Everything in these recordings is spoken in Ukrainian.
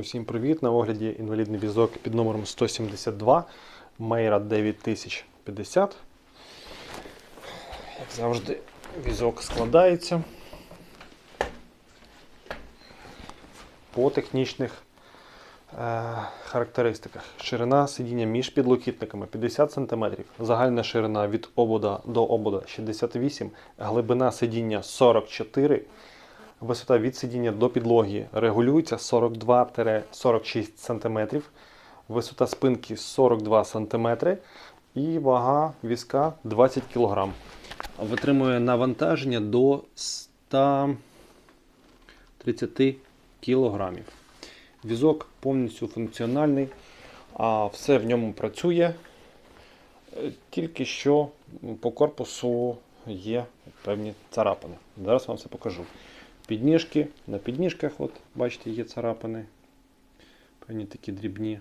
Усім привіт! На огляді інвалідний візок під номером 172 Мейра 9050. Як завжди, візок складається по технічних е, характеристиках. Ширина сидіння між підлокітниками 50 см, загальна ширина від обода до обода 68 глибина сидіння 44 Висота від сидіння до підлоги регулюється 42-46 см, висота спинки 42 см і вага візка 20 кг. Витримує навантаження до 130 кг. Візок повністю функціональний, а все в ньому працює. Тільки що по корпусу є певні царапини. Зараз вам все покажу. Підніжки. На підніжках, от, бачите, є царапини. Певні такі дрібні.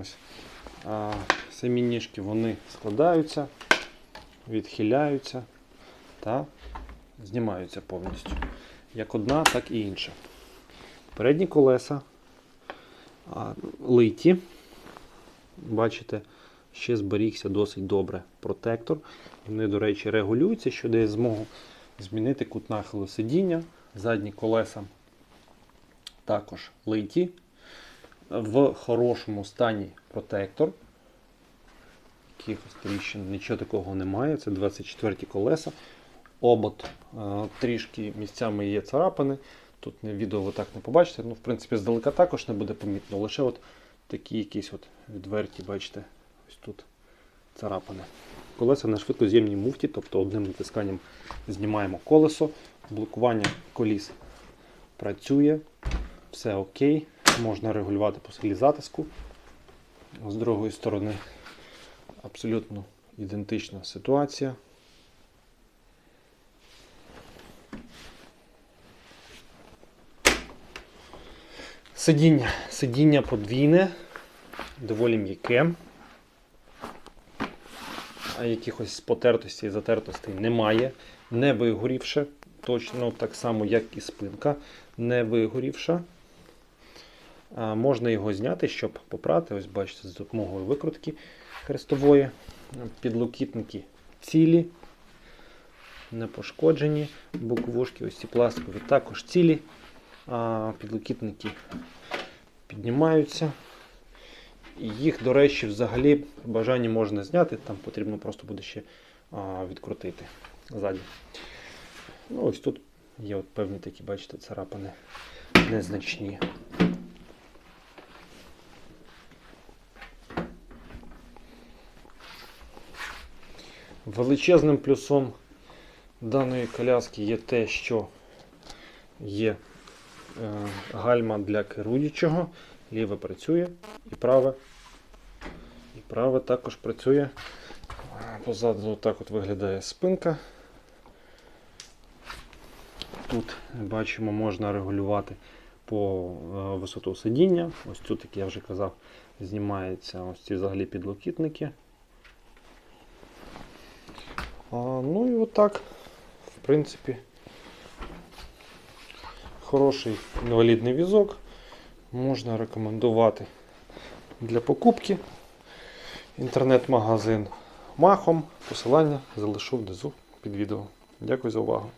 Ось. А самі ніжки вони складаються, відхиляються та знімаються повністю. Як одна, так і інша. Передні колеса литі. Бачите, ще зберігся досить добре протектор. Вони, до речі, регулюються, що дає змогу змінити кут нахилу сидіння. Задні колеса також литі. В хорошому стані протектор. Якихось тріщин, нічого такого немає. Це 24 колеса. Обод е, трішки місцями є царапини. Тут відео ви так не побачите. Ну, в принципі, здалека також не буде помітно. Лише от такі якісь от відверті, бачите, ось тут царапини. Колеса на швидкоз'ємній муфті, тобто одним натисканням знімаємо колесо, блокування коліс працює, все окей, можна регулювати по силі затиску. З другої сторони абсолютно ідентична ситуація. Сидіння. Сидіння подвійне, доволі м'яке. Якихось потертостей затертостей немає. Не вигорівше, точно так само, як і спинка, не вигорівша. А, можна його зняти, щоб попрати. Ось бачите, з допомогою викрутки хрестової. Підлокітники цілі, не пошкоджені. Боковушки, ось ці пластикові також цілі. А, підлокітники піднімаються. Їх, до речі, взагалі при бажанні можна зняти, там потрібно просто буде ще а, відкрутити ззаді. Ну, ось тут є от певні такі, бачите, царапини незначні. Величезним плюсом даної коляски є те, що є е, гальма для керуючого, ліве працює і праве. І праве також працює. Позаду так от виглядає спинка. Тут бачимо, можна регулювати по е, висоту сидіння. Ось тут, як я вже казав, знімаються ось ці взагалі підлокітники. А, ну і отак, в принципі, хороший інвалідний візок. Можна рекомендувати для покупки. Інтернет-магазин Махом. Посилання залишу внизу під відео. Дякую за увагу.